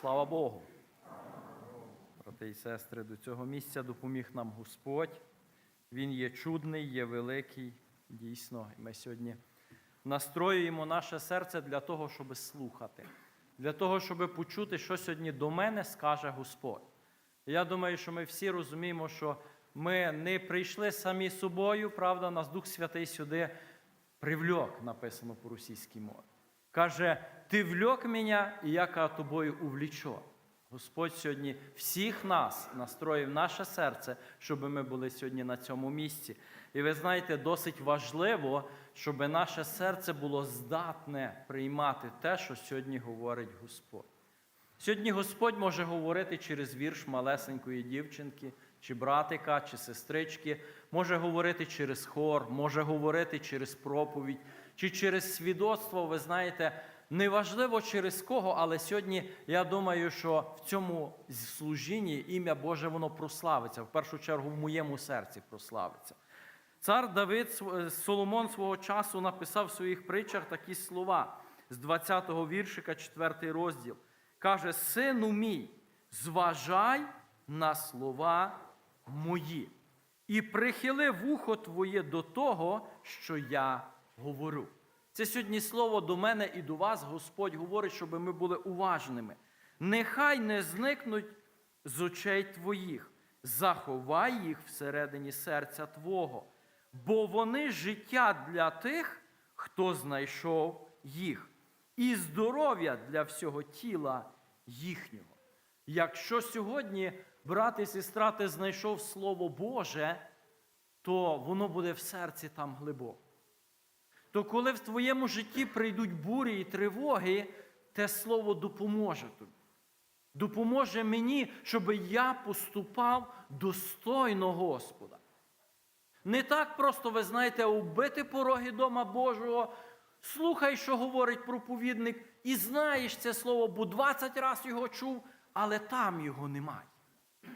Слава Богу. Брати і сестри, до цього місця допоміг нам Господь. Він є чудний, є великий. Дійсно, І ми сьогодні настроюємо наше серце для того, щоб слухати, для того, щоб почути, що сьогодні до мене скаже Господь. Я думаю, що ми всі розуміємо, що ми не прийшли самі собою, правда, нас Дух Святий сюди привлек, написано по російській мові. Каже, ти влек мене, і я кажу, тобою увлічу. Господь сьогодні всіх нас настроїв наше серце, щоб ми були сьогодні на цьому місці. І ви знаєте, досить важливо, щоб наше серце було здатне приймати те, що сьогодні говорить Господь. Сьогодні Господь може говорити через вірш малесенької дівчинки, чи братика, чи сестрички, може говорити через хор, може говорити через проповідь, чи через свідоцтво. Ви знаєте, неважливо через кого, але сьогодні я думаю, що в цьому служінні ім'я Боже воно прославиться. В першу чергу в моєму серці прославиться. Цар Давид Соломон свого часу написав в своїх притчах такі слова з 20-го віршика, 4 розділ. Каже: Сину мій, зважай на слова мої, і прихили вухо твоє до того, що я говорю. Це сьогодні слово до мене і до вас, Господь говорить, щоб ми були уважними. Нехай не зникнуть з очей твоїх, заховай їх всередині серця Твого, бо вони життя для тих, хто знайшов їх, і здоров'я для всього тіла їхнього. Якщо сьогодні, брат і сестра, ти знайшов Слово Боже, то воно буде в серці там глибоко. То коли в твоєму житті прийдуть бурі і тривоги, те слово допоможе тобі. Допоможе мені, щоб я поступав достойно Господа. Не так просто, ви знаєте, убити пороги дома Божого, слухай, що говорить проповідник, і знаєш це слово, бо 20 разів його чув, але там його немає.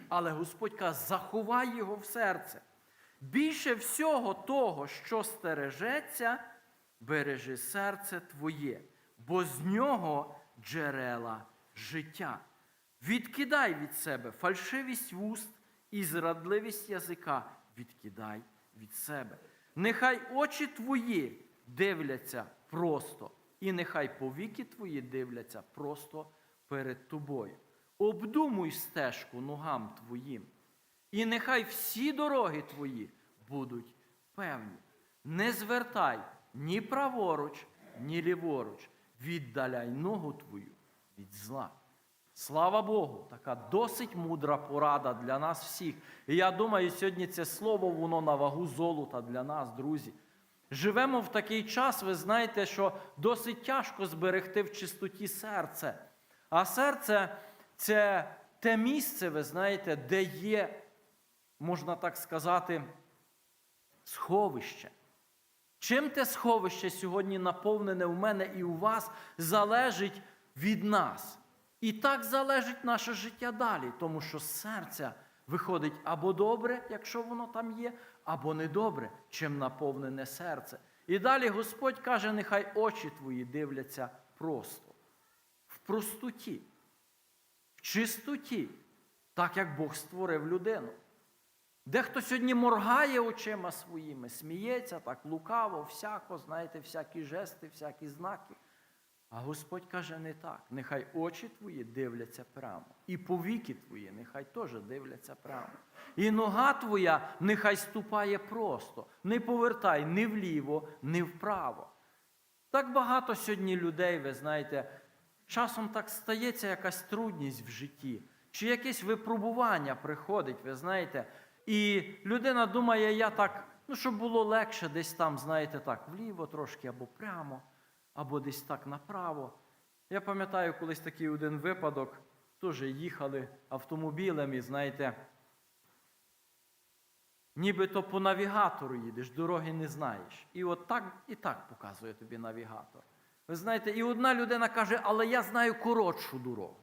Але Господь каже, заховай його в серце. Більше всього того, що стережеться, бережи серце твоє, бо з нього джерела життя. Відкидай від себе фальшивість вуст і зрадливість язика, відкидай від себе. Нехай очі твої дивляться просто, і нехай повіки твої дивляться просто перед тобою. Обдумуй стежку ногам твоїм, і нехай всі дороги твої будуть певні. Не звертай ні праворуч, ні ліворуч, віддаляй ногу твою від зла. Слава Богу, така досить мудра порада для нас всіх. І я думаю, сьогодні це слово, воно на вагу золота для нас, друзі. Живемо в такий час, ви знаєте, що досить тяжко зберегти в чистоті серце. А серце це те місце, ви знаєте, де є, можна так сказати, сховище. Чим те сховище сьогодні наповнене у мене і у вас, залежить від нас. І так залежить наше життя далі, тому що з серця виходить або добре, якщо воно там є, або недобре, чим наповнене серце. І далі Господь каже, нехай очі твої дивляться просто, в простоті, в чистоті, так як Бог створив людину. Дехто сьогодні моргає очима своїми, сміється так лукаво, всяко, знаєте, всякі жести, всякі знаки. А Господь каже не так. Нехай очі твої дивляться прямо, і повіки твої нехай теж дивляться прямо. І нога твоя нехай ступає просто, не повертай ні вліво, ні вправо. Так багато сьогодні людей, ви знаєте, часом так стається якась трудність в житті, чи якесь випробування приходить, ви знаєте, і людина думає, я так, ну, щоб було легше, десь там, знаєте, так, вліво трошки або прямо, або десь так направо. Я пам'ятаю колись такий один випадок, теж їхали автомобілем і, знаєте, нібито по навігатору їдеш, дороги не знаєш. І от так і так показує тобі навігатор. Ви знаєте, і одна людина каже, але я знаю коротшу дорогу.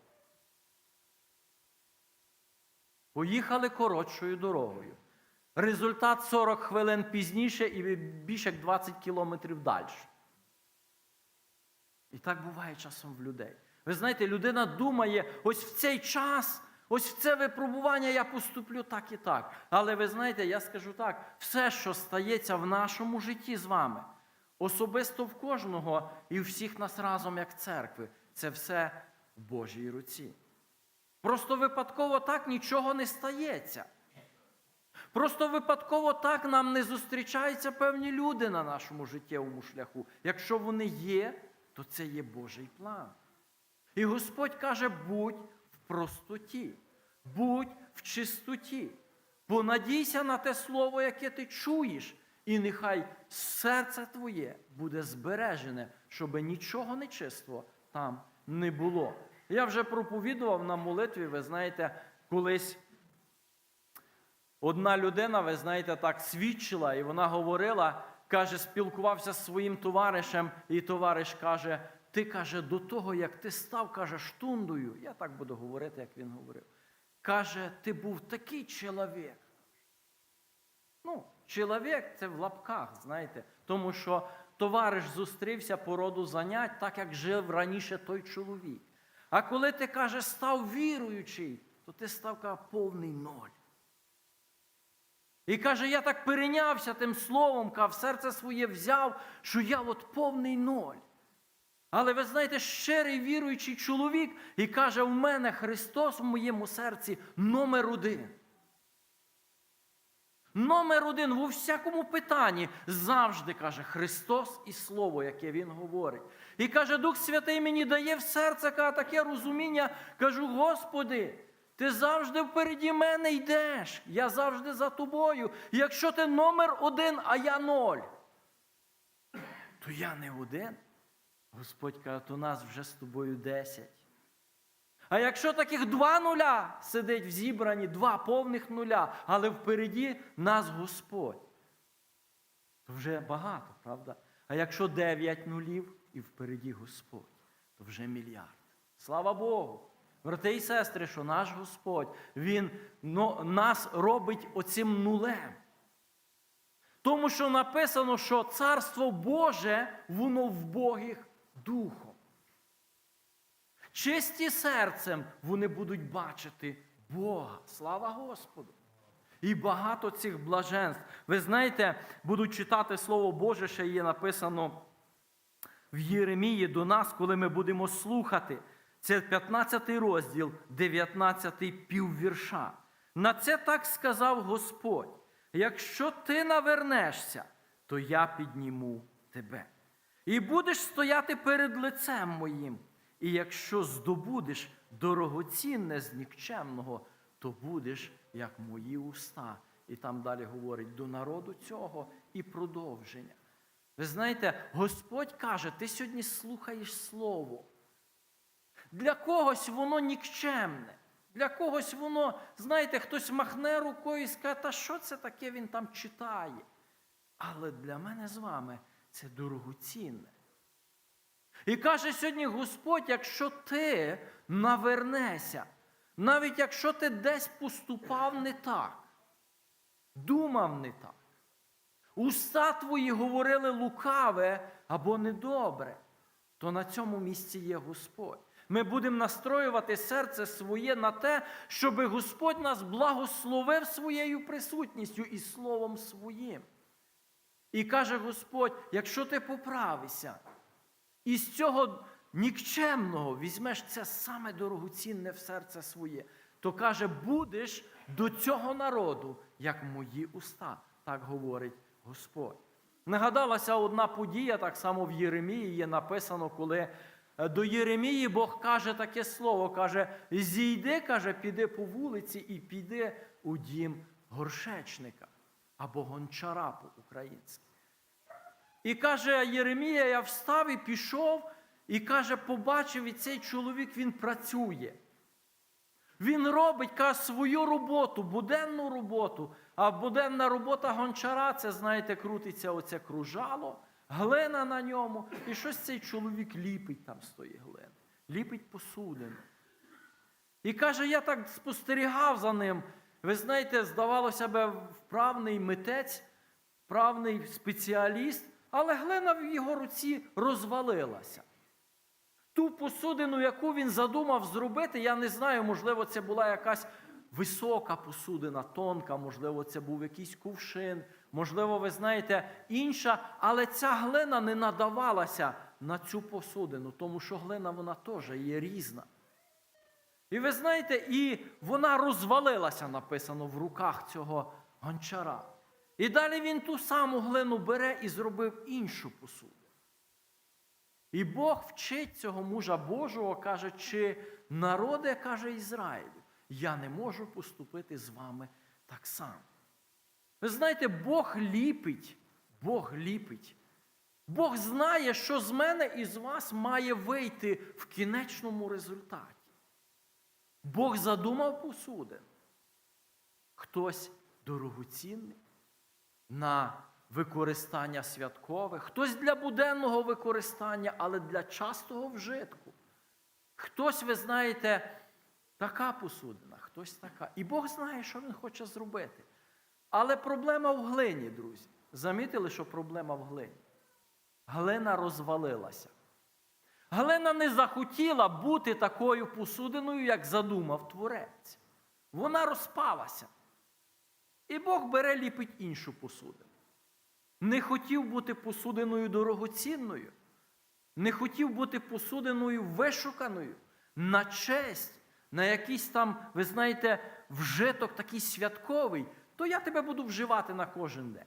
Поїхали коротшою дорогою. Результат 40 хвилин пізніше і більше як 20 кілометрів далі. І так буває часом в людей. Ви знаєте, людина думає, ось в цей час, ось в це випробування я поступлю так і так. Але ви знаєте, я скажу так: все, що стається в нашому житті з вами, особисто в кожного і всіх нас разом, як церкви, це все в Божій руці. Просто випадково так нічого не стається. Просто випадково так нам не зустрічаються певні люди на нашому життєвому шляху. Якщо вони є, то це є Божий план. І Господь каже: будь в простоті, будь в чистоті. Понадійся на те слово, яке ти чуєш, і нехай серце твоє буде збережене, щоб нічого нечистого там не було. Я вже проповідував на молитві, ви знаєте, колись одна людина, ви знаєте, так свідчила, і вона говорила, каже, спілкувався з своїм товаришем, і товариш каже: ти каже, до того, як ти став, каже, штундою, я так буду говорити, як він говорив. Каже, ти був такий чоловік. Ну, чоловік це в лапках, знаєте, тому що товариш зустрівся по роду занять, так як жив раніше той чоловік. А коли ти каже, став віруючий, то ти став каже, повний ноль. І каже, я так перейнявся тим словом, каже, в серце своє взяв, що я от повний ноль. Але ви знаєте, щирий віруючий чоловік і каже, в мене Христос в моєму серці номер один. Номер один у всякому питанні завжди каже Христос і Слово, яке Він говорить. І каже, Дух Святий мені дає в серце каже, таке розуміння. Кажу, Господи, ти завжди впереді мене йдеш. Я завжди за тобою. Якщо ти номер один, а я ноль, то я не один. Господь каже, то нас вже з тобою десять. А якщо таких два нуля сидить в зібранні, два повних нуля, але впереді нас Господь, то вже багато, правда? А якщо дев'ять нулів і впереді Господь, то вже мільярд. Слава Богу! Брати і сестри, що наш Господь, Він ну, нас робить оцим нулем. Тому що написано, що Царство Боже, воно в Богих духом. Чисті серцем вони будуть бачити Бога. Слава Господу! І багато цих блаженств. Ви знаєте, будуть читати Слово Боже, ще є написано в Єремії до нас, коли ми будемо слухати. Це 15 розділ, 19 піввірша. На це так сказав Господь: якщо ти навернешся, то я підніму тебе. І будеш стояти перед лицем моїм. І якщо здобудеш дорогоцінне з нікчемного, то будеш як мої уста. І там далі говорить до народу цього і продовження. Ви знаєте, Господь каже, ти сьогодні слухаєш Слово. Для когось воно нікчемне. Для когось воно, знаєте, хтось махне рукою і скаже, та що це таке він там читає? Але для мене з вами це дорогоцінне. І каже сьогодні Господь, якщо ти навернешся, навіть якщо ти десь поступав не так, думав не так, уста твої говорили лукаве або недобре, то на цьому місці є Господь. Ми будемо настроювати серце своє на те, щоб Господь нас благословив своєю присутністю і словом своїм. І каже Господь: якщо ти поправишся, і з цього нікчемного візьмеш це саме дорогоцінне в серце своє, то каже, будеш до цього народу, як мої уста, так говорить Господь. Нагадалася одна подія, так само в Єремії є написано, коли е, до Єремії Бог каже таке слово, каже: зійди, каже, піди по вулиці і піди у дім горшечника або гончара по-українськи. І каже Єремія, я встав і пішов, і каже, побачив, і цей чоловік він працює. Він робить каже, свою роботу, буденну роботу. А буденна робота гончара це, знаєте, крутиться оце кружало, глина на ньому. І щось цей чоловік ліпить там з тої глини. Ліпить посудину. І каже, я так спостерігав за ним. Ви знаєте, здавалося б, вправний митець, вправний спеціаліст, але глина в його руці розвалилася. Ту посудину, яку він задумав зробити, я не знаю, можливо, це була якась висока посудина, тонка, можливо, це був якийсь кувшин, можливо, ви знаєте, інша, але ця глина не надавалася на цю посудину, тому що глина вона теж є різна. І ви знаєте, і вона розвалилася, написано, в руках цього гончара. І далі він ту саму глину бере і зробив іншу посуду. І Бог вчить цього мужа Божого, каже, чи народе, каже Ізраїлю, я не можу поступити з вами так само. Ви знаєте, Бог ліпить, Бог ліпить. Бог знає, що з мене і з вас має вийти в кінечному результаті. Бог задумав посудин. Хтось дорогоцінний на використання святкове, хтось для буденного використання, але для частого вжитку. Хтось, ви знаєте, така посудина, хтось така. І Бог знає, що він хоче зробити. Але проблема в глині, друзі. Замітили, що проблема в глині? Глина розвалилася. Глина не захотіла бути такою посудиною, як задумав творець. Вона розпалася. І Бог бере ліпить іншу посудину. Не хотів бути посудиною дорогоцінною, не хотів бути посудиною вишуканою на честь, на якийсь там, ви знаєте, вжиток такий святковий, то я тебе буду вживати на кожен день.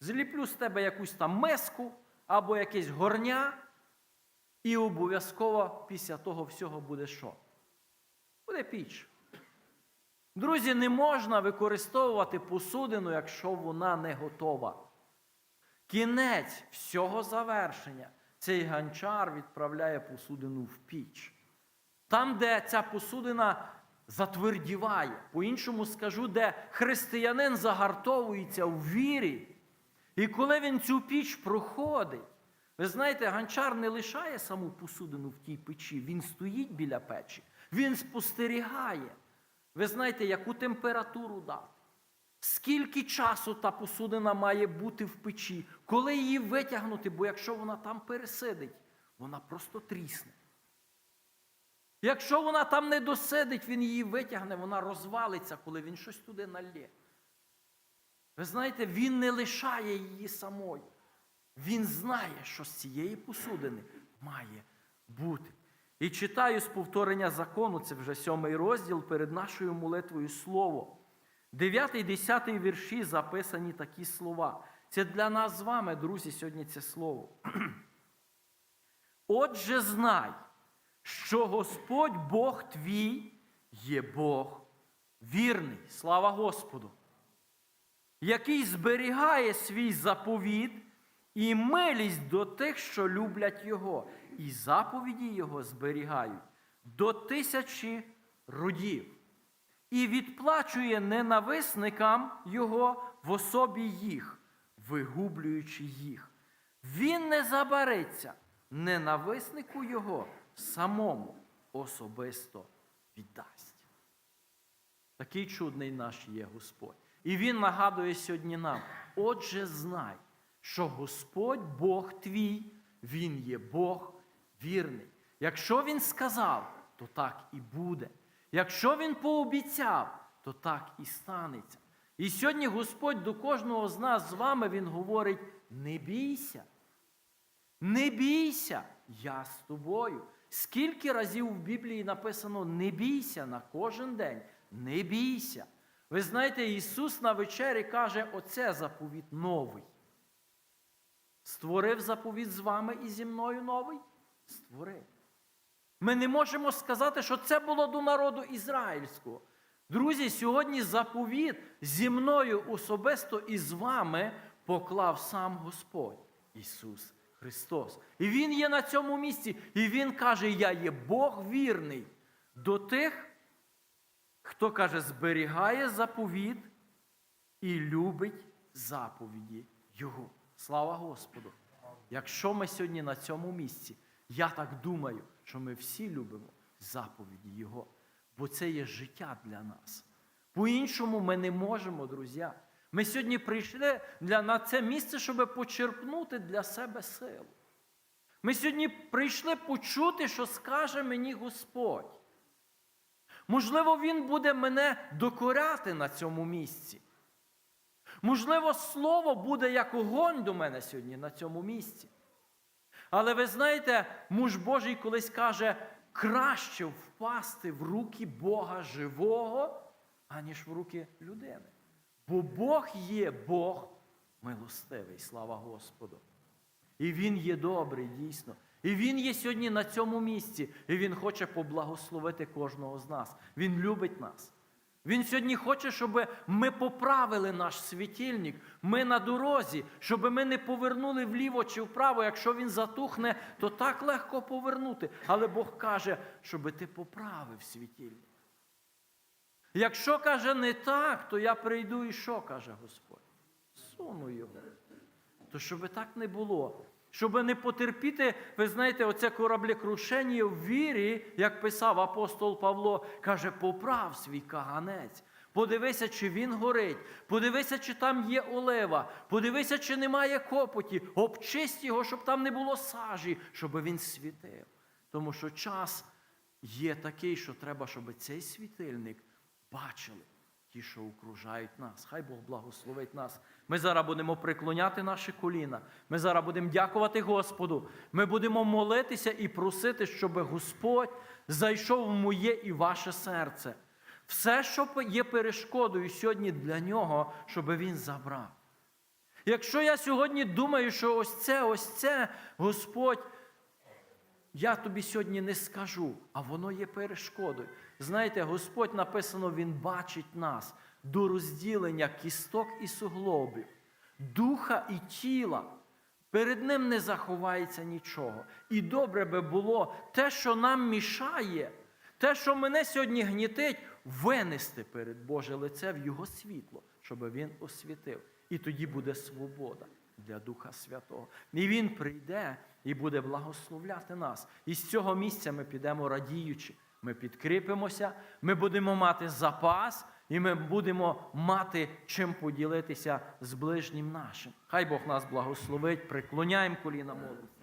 Зліплю з тебе якусь там миску або якесь горня, і обов'язково після того всього буде що? Буде піч. Друзі, не можна використовувати посудину, якщо вона не готова. Кінець всього завершення. Цей ганчар відправляє посудину в піч. Там, де ця посудина затвердіває, по-іншому скажу, де християнин загартовується в вірі. І коли він цю піч проходить, ви знаєте, ганчар не лишає саму посудину в тій печі, він стоїть біля печі, він спостерігає. Ви знаєте, яку температуру дати? Скільки часу та посудина має бути в печі, коли її витягнути, бо якщо вона там пересидить, вона просто трісне. Якщо вона там не досидить, він її витягне, вона розвалиться, коли він щось туди налє. Ви знаєте, він не лишає її самою. Він знає, що з цієї посудини має бути. І читаю з повторення закону, це вже сьомий розділ перед нашою молитвою слово. Дев'ятий, десятий вірші записані такі слова. Це для нас з вами, друзі, сьогодні це слово. Отже, знай, що Господь Бог твій є Бог вірний. Слава Господу, який зберігає свій заповіт і милість до тих, що люблять Його, і заповіді Його зберігають до тисячі родів і відплачує ненависникам Його в особі їх, вигублюючи їх. Він не забариться ненависнику Його самому особисто віддасть. Такий чудний наш є Господь. І Він нагадує сьогодні нам: отже, знай, що Господь Бог твій, Він є Бог вірний. Якщо Він сказав, то так і буде. Якщо він пообіцяв, то так і станеться. І сьогодні Господь до кожного з нас з вами Він говорить: не бійся, не бійся, я з тобою. Скільки разів в Біблії написано не бійся на кожен день, не бійся. Ви знаєте, Ісус на вечері каже, оце заповіт новий. Створив заповіт з вами і зі мною новий? Створив. Ми не можемо сказати, що це було до народу ізраїльського. Друзі, сьогодні заповіт зі мною особисто і з вами поклав сам Господь Ісус Христос. І Він є на цьому місці. І Він каже: Я є Бог вірний до тих, хто каже, зберігає заповіт і любить заповіді Його. Слава Господу! Якщо ми сьогодні на цьому місці, я так думаю, що ми всі любимо заповіді Його, бо це є життя для нас. По-іншому ми не можемо, друзі. Ми сьогодні прийшли для, на це місце, щоб почерпнути для себе силу. Ми сьогодні прийшли почути, що скаже мені Господь. Можливо, Він буде мене докоряти на цьому місці. Можливо, слово буде як огонь до мене сьогодні на цьому місці. Але ви знаєте, муж Божий колись каже, краще впасти в руки Бога живого, аніж в руки людини. Бо Бог є Бог милостивий, слава Господу. І Він є добрий, дійсно. І Він є сьогодні на цьому місці, і Він хоче поблагословити кожного з нас. Він любить нас. Він сьогодні хоче, щоб ми поправили наш світильник, ми на дорозі, щоб ми не повернули вліво чи вправо. Якщо він затухне, то так легко повернути. Але Бог каже, щоб ти поправив світильник. Якщо каже не так, то я прийду і що каже Господь? Суну його. То щоб так не було. Щоб не потерпіти, ви знаєте, оце кораблекрушення в вірі, як писав апостол Павло, каже, поправ свій каганець. Подивися, чи він горить, подивися, чи там є олева, подивися, чи немає копоті, обчисть його, щоб там не було сажі, щоб він світив. Тому що час є такий, що треба, щоб цей світильник бачили ті, що окружають нас. Хай Бог благословить нас. Ми зараз будемо приклоняти наші коліна. Ми зараз будемо дякувати Господу. Ми будемо молитися і просити, щоб Господь зайшов в моє і ваше серце. Все, що є перешкодою сьогодні для нього, щоб він забрав. Якщо я сьогодні думаю, що ось це, ось це, Господь, я тобі сьогодні не скажу, а воно є перешкодою. Знаєте, Господь написано, Він бачить нас до розділення кісток і суглобів, духа і тіла. Перед ним не заховається нічого. І добре би було те, що нам мішає, те, що мене сьогодні гнітить, винести перед Боже лице в Його світло, щоб Він освітив. І тоді буде свобода для Духа Святого. І Він прийде і буде благословляти нас. І з цього місця ми підемо радіючи. Ми підкріпимося, ми будемо мати запас, і ми будемо мати чим поділитися з ближнім нашим. Хай Бог нас благословить, приклоняємо коліна молимося.